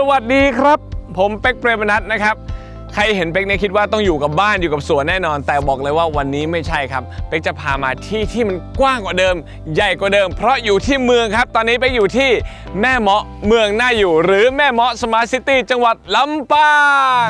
สวัสดีครับ ผมเป็กเปรมนัทนะครับ ใครเห็นเป็กเนี่ยคิดว่าต้องอยู่กับบ้านอยู่กับสวนแน่นอน แต่บอกเลยว่าวันนี้ไม่ใช่ครับ เป็กจะพามาที่ที่มันกว้างกว่าเดิม ใหญ่กว่าเดิม เพราะอยู่ที่เมืองครับ ตอนนี้เป็กอยู่ที่แม่เมาะเมืองน่าอยู่ หรือแม่เมาะสมาร์ทซิตี้จังหวัดลำปาง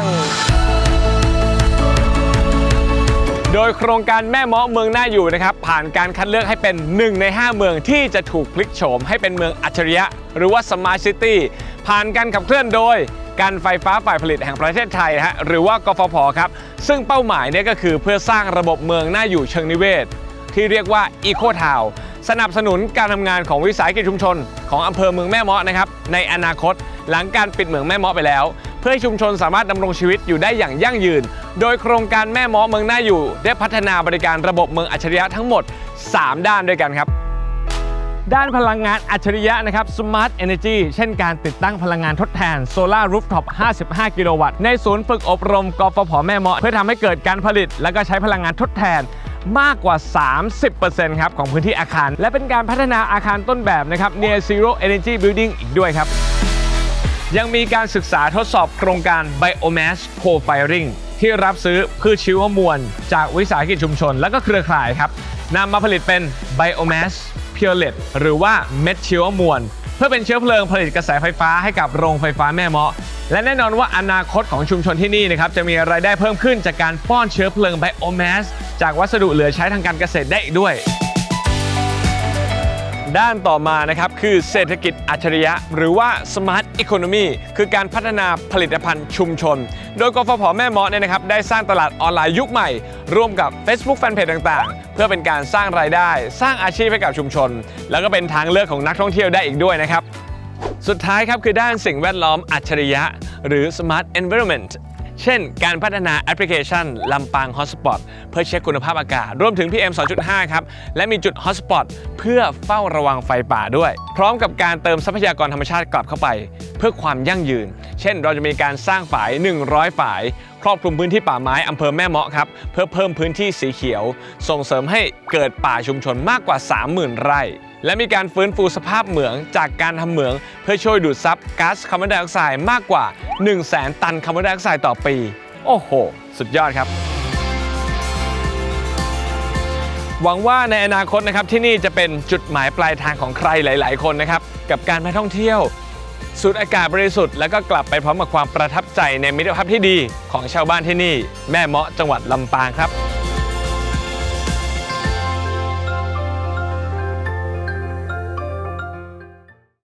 โดยโครงการแม่เมาะเมืองน่าอยู่นะครับ ผ่านการคัดเลือกให้เป็น 1 ใน 5 เมืองที่จะถูกพลิกโฉมให้เป็นเมืองอัจฉริยะ หรือว่าสมาร์ทซิตี้ ผ่านการขับเคลื่อนโดย การไฟฟ้าฝ่ายผลิตแห่งประเทศไทยฮะหรือว่ากฟผครับ ซึ่งเป้าหมายเนี่ยก็คือเพื่อสร้างระบบเมืองน่าอยู่เชิงนิเวศ ที่เรียกว่า Eco Town สนับสนุนการทำงานของวิสาหกิจชุมชน ของอำเภอเมืองแม่เมาะนะครับในอนาคต หลังการปิดเมืองแม่เมาะไปแล้ว เพื่อให้ชุมชนสามารถดำรงชีวิตอยู่ได้อย่างยั่งยืน โดยโครงการแม่เมาะเมืองน่าอยู่ ได้พัฒนาบริการระบบเมืองอัจฉริยะทั้งหมด 3 ด้านด้วยกันครับ ด้านพลังงานอัจฉริยะนะครับ Smart Energy เช่นการติดตั้งพลังงานทดแทนโซลารูฟท็อป 55 กิโลวัตต์ ในศูนย์ฝึกอบรมกฟผแม่เมาะ เพื่อทำให้เกิดการผลิต และก็ใช้พลังงานทดแทนมากกว่า 30%ครับของพื้นที่อาคาร และเป็นการพัฒนาอาคารต้นแบบนะครับ Near Zero Energy Building อีกด้วยครับ ยังมีการศึกษาทดสอบโครงการ Biomass Co-firing ที่รับซื้อพืชชีวมวล จากวิสาหกิจชุมชน และก็เครือข่ายครับนำมาผลิตเป็น Biomass Pellet หรือว่าเม็ดชีวมวล เพื่อเป็นเชื้อเพลิงผลิตกระแสไฟฟ้าให้กับโรงไฟฟ้าแม่เมาะ และแน่นอนว่าอนาคตของชุมชนที่นี่นะครับจะมีรายได้เพิ่มขึ้นจากการป้อนเชื้อเพลิงไบโอแมสจากวัสดุเหลือใช้ทางการเกษตรได้อีกด้วย ด้านต่อมานะครับคือเศรษฐกิจอัจฉริยะ หรือว่า Smart Economy คือการพัฒนาผลิตภัณฑ์ชุมชน โดยกฟผแม่เมาะเนี่ยนะครับได้สร้างตลาดออนไลน์ยุคใหม่ ร่วมกับ Facebook Fanpage ต่างๆ เพื่อเป็นการสร้างรายได้ สร้างอาชีพให้กับชุมชน แล้วก็เป็นทางเลือกของนักท่องเที่ยวได้อีกด้วยนะครับสุดท้ายครับคือด้านสิ่งแวดล้อมอัจฉริยะ หรือ Smart Environment เช่น การพัฒนาแอปพลิเคชันลำปาง Hotspot เพื่อเช็คคุณภาพอากาศ รวมถึง PM 2.5 ครับ และมีจุด Hotspot เพื่อเฝ้าระวังไฟป่าด้วย พร้อมกับการเติมทรัพยากรธรรมชาติกลับเข้าไป เพื่อความยั่งยืน เช่น เราจะมีการสร้างฝาย 100 ฝาย รอบคลุมพื้นที่ป่าไม้อำเภอแม่เมาะครับเพื่อเพิ่มพื้นที่สีเขียว ส่งเสริมให้เกิดป่าชุมชนมากกว่า 30,000 ไร่ และมีการฟื้นฟูสภาพเหมืองจากการทำเหมือง เพื่อช่วยดูดซับก๊าซคาร์บอนไดออกไซด์มากกว่า 1 0 0 0 0แตันคาร์บอนไดออกไซด์ต่อปี โอ้โห สุดยอดครับหวังว่าในอนาคตนะครับที่นี่จะเป็นจุดหมายปลายทางของใครหลาย ๆ คนนะครับกับการมาท่องเที่ยว สูดอากาศบริสุทธิ์แล้วก็กลับไปพร้อมกับความประทับใจในมิตรภาพที่ดีของชาวบ้านที่นี่ แม่เมาะจังหวัดลำปางครับ